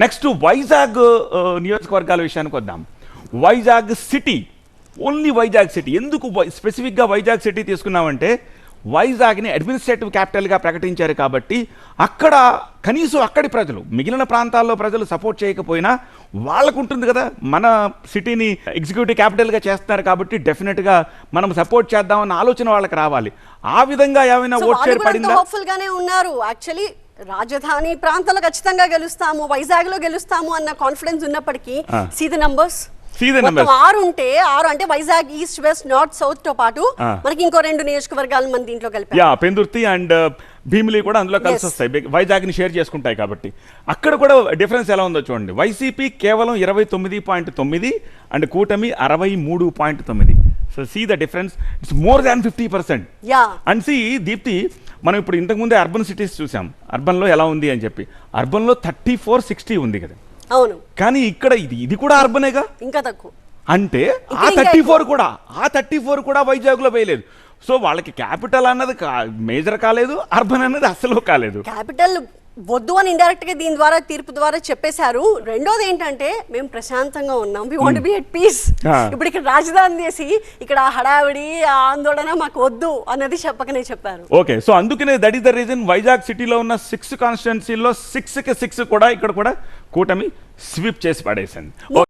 Next Vizag నియోజకవర్గాల విషయానికి వద్దాం. Vizag city only Vizag city. ఎందుకు స్పెసిఫిక్గా వైజాగ్ సిటీ తీసుకున్నామంటే వైజాగ్ని అడ్మినిస్ట్రేటివ్ క్యాపిటల్గా ప్రకటించారు కాబట్టి అక్కడ కనీసం అక్కడి ప్రజలు మిగిలిన ప్రాంతాల్లో ప్రజలు సపోర్ట్ చేయకపోయినా వాళ్ళకు ఉంటుంది కదా మన సిటీని ఎగ్జిక్యూటివ్ క్యాపిటల్గా చేస్తున్నారు కాబట్టి డెఫినెట్గా మనం సపోర్ట్ చేద్దామన్న ఆలోచన వాళ్ళకి రావాలి. ఆ విధంగా ఏమైనా ఓట్ షేర్ పడిందా ఉన్నారు. యాక్చువల్లీ రాజధాని ప్రాంతంలో ఖచ్చితంగా గెలుస్తాము వైజాగ్లో గెలుస్తాము అన్న కాన్ఫిడెన్స్ ఉన్నప్పటికీ ఆ. See the numbers. ఆరు ఉంటే ఆరు అంటే వైజాగ్ ఈస్ట్ వెస్ట్ నార్త్ సౌత్తో పాటు. మనకి ఇంకో రెండు నియోజకవర్గాలు మన దీంట్లో కలిపారు యా పెందుర్తి అండ్ భీమిలి కూడా అందులో కలిసి. వస్తాయి బి- వైజాగ్ని షేర్ చేసుకుంటాయి కాబట్టి అక్కడ కూడా డిఫరెన్స్ ఎలా ఉందో చూడండి వైసీపీ కేవలం ఇరవై తొమ్మిది పాయింట్ తొమ్మిది అండ్ కూటమి అరవై మూడు పాయింట్ తొమ్మిది so see the difference it's more than fifty percent and see Deepthi మనం ఇప్పుడు ఇంతకుముందే అర్బన్ సిటీస్ చూసాం. అర్బన్లో ఎలా ఉంది అని చెప్పి. అర్బన్లో థర్టీ ఫోర్ సిక్స్టీ ఉంది కదా. అవును. కానీ ఇక్కడ ఇది ఇది కూడా అర్బనేగా ఇంకా తక్కువ. అంటే ఆ థర్టీ. ఫోర్ కూడా ఆ థర్టీ ఫోర్ కూడా వైజాగ్లో వేయలేదు. సో వాళ్ళకి క్యాపిటల్ అన్నది మేజర్ కాలేదు అర్బన్ అన్నది అస్సలు కాలేదు. క్యాపిటల్ వద్దు అని ఇండైరెక్ట్గా దీని ద్వారా తీర్పు ద్వారా చెప్పేశారు. రెండోది ఏంటంటే మేము ప్రశాంతంగా ఉన్నాం. We want be at peace. ఇప్పుడు ఇక్కడ రాజధాని చేసి ఇక్కడ హడావిడి ఆందోళన మాకు వద్దు అన్నది చెప్పకనే చెప్పారు. ఓకే సో అందుకనే that is the reason Vizag సిటీలో ఉన్న సిక్స్ కాన్స్టిట్యున్సీలో సిక్స్కి సిక్స్ కూడా ఇక్కడ కూడా కూటమి స్వీప్ చేసి పడేసింది.